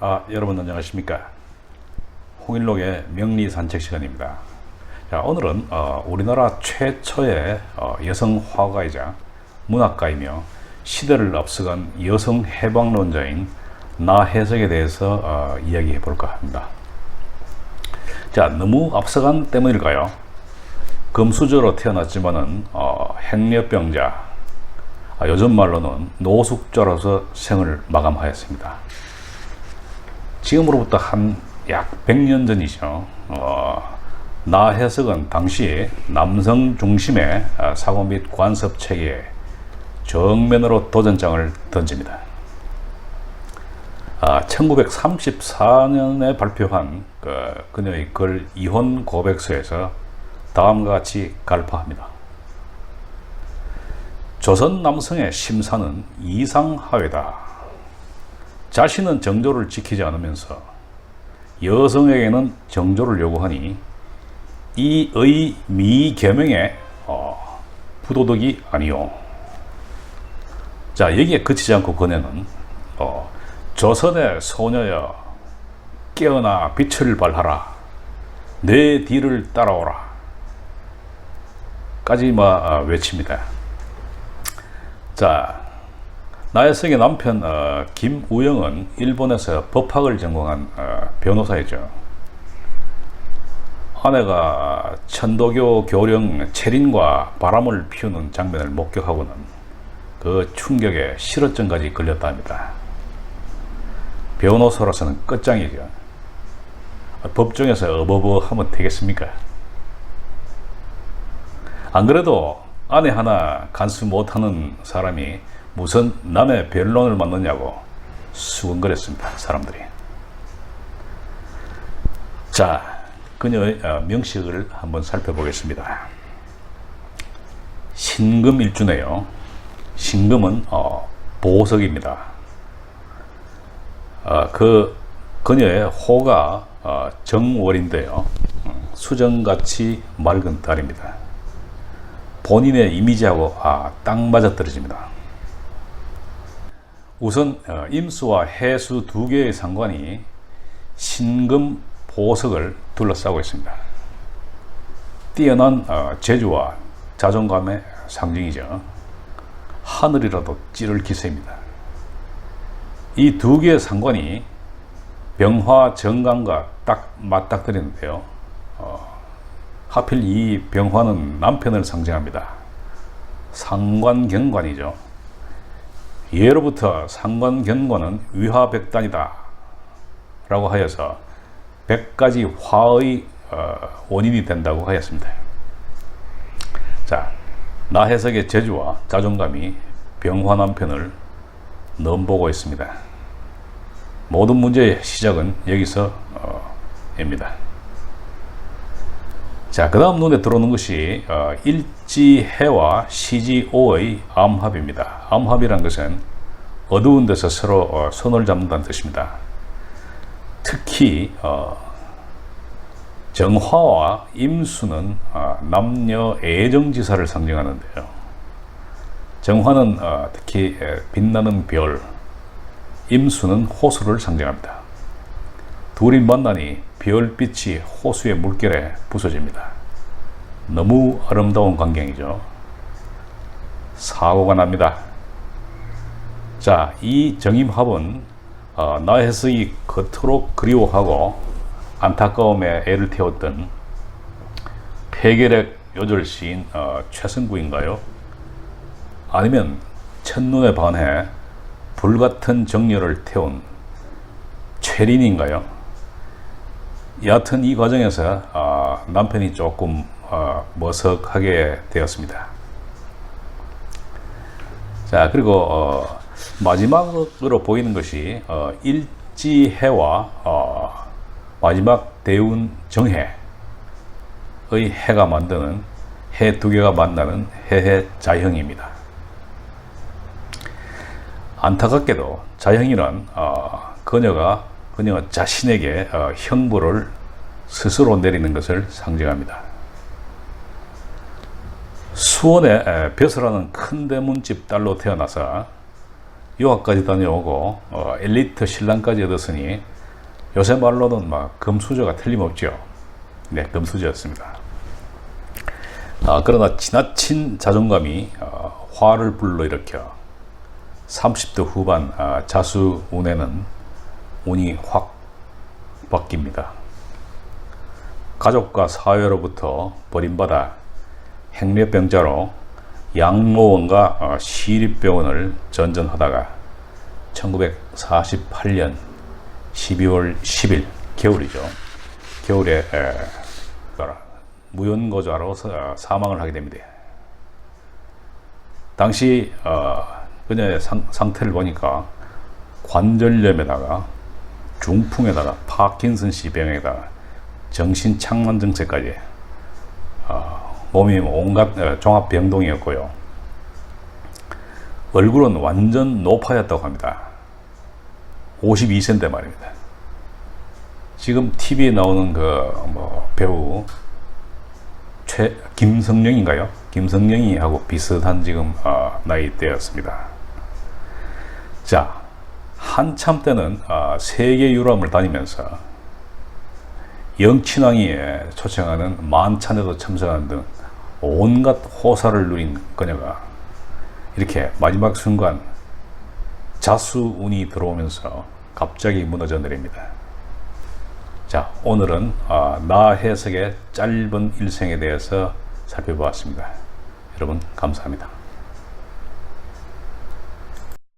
아, 여러분 안녕하십니까? 홍일록의 명리 산책 시간입니다. 자, 오늘은 어, 우리나라 최초의 어, 여성 화가이자 문학가이며 시대를 앞서간 여성 해방론자인 나혜석에 대해서 어, 이야기해 볼까 합니다. 자, 너무 앞서간 때문일까요? 금수저로 태어났지만은 어, 행려병자, 아, 요즘 말로는 노숙자로서 생을 마감하였습니다. 지금으로부터 한 약 100년 전이죠. 어, 나해석은 당시 남성 중심의 아, 사고 및 관습 체계에 정면으로 도전장을 던집니다. 아, 1934년에 발표한 그, 그녀의 글 이혼 고백서에서 다음과 같이 갈파합니다. 조선 남성의 심사는 이상하회다. 자신은 정조를 지키지 않으면서 여성에게는 정조를 요구하니 이 의 미개명에 어, 부도덕이 아니요. 자 여기에 그치지 않고 그녀는 어, 조선의 소녀여 깨어나 빛을 발하라 내 뒤를 따라오라 까지 막 어, 외칩니다. 자 나혜석의 남편 어, 김우영은 일본에서 법학을 전공한 어, 변호사이죠. 아내가 천도교 교령 체린과 바람을 피우는 장면을 목격하고는 그 충격에 실어증까지 걸렸답니다. 변호사로서는 끝장이죠. 법정에서 어버버 하면 되겠습니까? 안 그래도 아내 하나 간수 못하는 사람이 무슨 남의 변론을 맡느냐고 수근거렸습니다. 사람들이. 자, 그녀의 어, 명식을 한번 살펴보겠습니다. 신금일주네요. 신금은 어, 보석입니다. 어, 그 그녀의 호가 어, 정월인데요. 음, 수정같이 맑은 달입니다. 본인의 이미지하고 아, 딱 맞아 떨어집니다. 우선 어, 임수와 해수 두 개의 상관이 신금 보석을 둘러싸고 있습니다. 뛰어난 어, 재주와 자존감의 상징이죠. 하늘이라도 찌를 기세입니다. 이 두 개의 상관이 병화 정관과 딱 맞닥뜨리는데요. 어, 하필 이 병화는 남편을 상징합니다. 상관경관이죠. 예로부터 상관견관은 위화백단이다 라고 하여서 백가지 화의 어, 원인이 된다고 하였습니다. 자, 나해석의 재주와 자존감이 병화 남편을 넘보고 있습니다. 모든 문제의 시작은 여기서 어, 입니다. 자, 그 다음 눈에 들어오는 것이 어, 일지해와 시지오의 암합입니다. 암합이란 것은 어두운 데서 서로 어, 손을 잡는다는 뜻입니다. 특히 어, 정화와 임수는 어, 남녀 애정지사를 상징하는데요. 정화는 어, 특히 에, 빛나는 별, 임수는 호수를 상징합니다. 둘이 만나니 별빛이 호수의 물결에 부서집니다. 너무 아름다운 광경이죠. 사고가 납니다. 자, 이 정임합은 어, 나혜석이 그토록 그리워하고 안타까움에 애를 태웠던 폐결핵 요절 시인 어, 최승구인가요? 아니면 첫눈에 반해 불같은 정열을 태운 최린인가요? 여하튼 이 과정에서 어, 남편이 조금 어, 머석하게 되었습니다. 자 그리고 어, 마지막으로 보이는 것이 어, 일지해와 어, 마지막 대운 정해의 해가 만드는 해 두 개가 만나는 해해 자형입니다. 안타깝게도 자형이란 어, 그녀가 그녀 자신에게 어, 형벌을 스스로 내리는 것을 상징합니다. 수원의 에, 벼슬하는 큰 대문집 딸로 태어나서 유학까지 다녀오고 어, 엘리트 신랑까지 얻었으니 요새 말로는 막 금수저가 틀림없죠. 네, 금수저였습니다. 아, 그러나 지나친 자존감이 어, 화를 불러일으켜 30대 후반 아, 자수 운에는 운이 확 바뀝니다. 가족과 사회로부터 버림받아 행례병자로 양로원과 어, 시립병원을 전전하다가 1948년 12월 10일 겨울이죠. 겨울에 사- 사망을 하게 됩니다. 당시 어, 그녀의 상, 상태를 보니까 관절염에다가 중풍에다가 파킨슨 씨 병에다가 정신착란 증세까지 어, 몸이 온갖 어, 종합 병동이었고요. 얼굴은 완전 노파였다고 합니다. 52세인데 말입니다. 지금 TV에 나오는 그 뭐 배우 최 김성령인가요? 김성령이 하고 비슷한 지금 어, 나이대였습니다. 자, 한참 때는 어, 세계 유람을 다니면서 영친왕이 초청하는 만찬에도 참석하는 등 온갖 호사를 누린 그녀가 이렇게 마지막 순간 자수운이 들어오면서 갑자기 무너져 내립니다. 자, 오늘은 아, 나 해석의 짧은 일생에 대해서 살펴보았습니다. 여러분, 감사합니다.